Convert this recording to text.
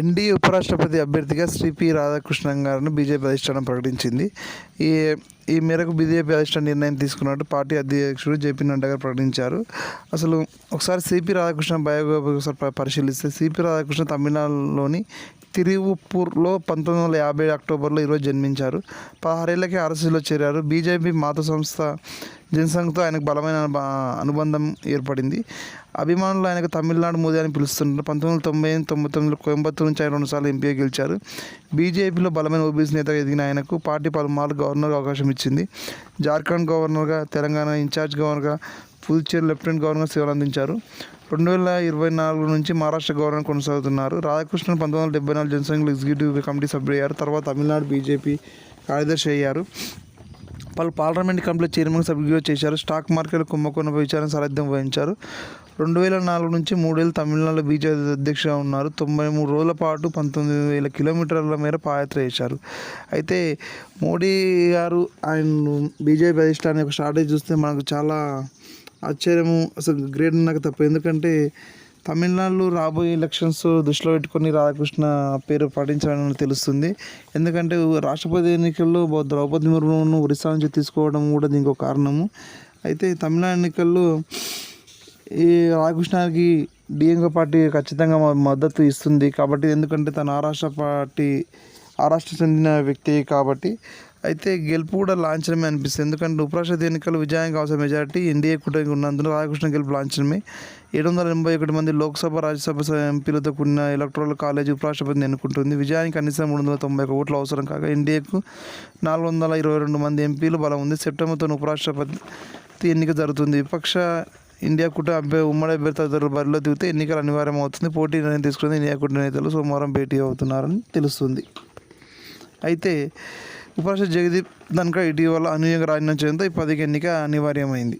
NDA ఉపరాష్ట్రపతి అభ్యర్థిగా Shri P Radhakrishnan గారిని బీజేపీ అధిష్టానం ప్రకటించింది. ఈ ఈ మేరకు బీజేపీ అధిష్టానం నిర్ణయం తీసుకున్నట్టు పార్టీ అధ్యక్షుడు జేపీ నడ్డా గారు ప్రకటించారు. అసలు ఒకసారి సిపి రాధాకృష్ణ బయోగ్రఫీ ఒకసారి పరిశీలిస్తే సిపి రాధాకృష్ణ తమిళనాడులోని తిరువుప్పూర్లో పంతొమ్మిది వందల యాభై అక్టోబర్లో ఈరోజు జన్మించారు. పదహారేళ్ళకే ఆర్ఎస్ఎస్లో చేరారు. బీజేపీ మాత సంస్థ జనసంఘతో ఆయనకు బలమైన అనుబంధం ఏర్పడింది. అభిమానులు ఆయనకు తమిళనాడు మోదీ అని పిలుస్తున్నారు పంతొమ్మిది వందల తొంభై తొంభై తొమ్మిదిలో కోయంబత్తూరు నుంచి ఆయన రెండుసార్లు ఎంపీగా గెలిచారు. బీజేపీలో బలమైన ఓబీసీ నేతగా ఎదిగిన ఆయనకు పార్టీ పలుమార్లు గవర్నర్గా అవకాశం ఇచ్చింది. జార్ఖండ్ గవర్నర్గా తెలంగాణ ఇన్ఛార్జ్ గవర్నర్గా పుదుచ్చేరి లెఫ్టినెంట్ గవర్నర్ సేవలు అందించారు. రెండు వేల ఇరవై నాలుగు నుంచి మహారాష్ట్ర గవర్నర్ కొనసాగుతున్నారు. రాధాకృష్ణన్ పంతొమ్మిది వందల డెబ్బై నాలుగు జనసంఘ ఎగ్జిక్యూటివ్ కమిటీ సభ్యుడయ్యారు తర్వాత తమిళనాడు బీజేపీ కార్యదర్శి అయ్యారు. పలు పార్లమెంట్ కమిటీలో చైర్మన్ సభ్యులుగా చేశారు. స్టాక్ మార్కెట్ కుంభకోణంపై విచారణ సారథ్యం వహించారు. రెండు వేల నాలుగు నుంచి మూడేళ్ళు తమిళనాడులో బీజేపీ అధ్యక్షుగా ఉన్నారు. తొంభై మూడు రోజుల పాటు పంతొమ్మిది వేల కిలోమీటర్ల మేర పాదయాత్ర చేశారు. అయితే మోడీ గారు ఆయన బీజేపీ అధిష్టానం ఒక స్ట్రాటజీ చూస్తే మనకు చాలా ఆశ్చర్యము అసలు గ్రేట్ నాకు తప్ప. ఎందుకంటే తమిళనాడులో రాబోయే ఎలక్షన్స్ దృష్టిలో పెట్టుకొని రాధాకృష్ణ పేరు పాటించాలని తెలుస్తుంది. ఎందుకంటే రాష్ట్రపతి ఎన్నికల్లో ద్రౌపది ముర్మును ఒరిస్సా నుంచి తీసుకోవడం కూడా దీనికి ఒక కారణము. అయితే తమిళనాడు ఎన్నికల్లో ఈ రాధాకృష్ణకి డిఎంకే పార్టీ ఖచ్చితంగా మద్దతు ఇస్తుంది. కాబట్టి ఎందుకంటే తన ఆ రాష్ట్ర పార్టీ ఆ రాష్ట్ర చెందిన వ్యక్తి కాబట్టి అయితే గెలుపు కూడా లాంఛనమే అనిపిస్తుంది. ఎందుకంటే ఉపరాష్ట్రపతి ఎన్నికలు విజయానికి అవసరం మెజార్టీ ఎన్డీఏ కూటమికి ఉన్నందున రాధాకృష్ణ గెలుపు లాంఛనమే. ఏడు వందల ఎనభై ఒకటి మంది లోక్సభ రాజ్యసభ ఎంపీలతో కూడిన ఎలక్ట్రల్ కాలేజ్ ఉపరాష్ట్రపతిని ఎన్నుకుంటుంది. విజయానికి కనీసం మూడు వందల తొంభై ఒక ఓట్లు అవసరం కాగా ఎన్డీఏకు నాలుగు వందల ఇరవై రెండు మంది ఎంపీలు బలం ఉంది. సెప్టెంబర్తో ఉపరాష్ట్రపతి ఎన్నిక జరుగుతుంది. విపక్ష ఇండియా కూటమి అభ్యర్థి ఉమ్మడి అభ్యర్థి బరిలో దిగితే ఎన్నికలు అనివార్యం అవుతుంది పోటీ నిర్ణయం తీసుకుని ఇండియా కూటమి నేతలు సోమవారం భేటీ అవుతున్నారని తెలుస్తుంది. అయితే ఉపరాష్ట్రపతి జగదీప్ ధన్కర్ ఇటీవల అనూహ్యంగా రాజీనామా చేయడంతో ఈ పదవికి ఎన్నిక అనివార్యమైంది.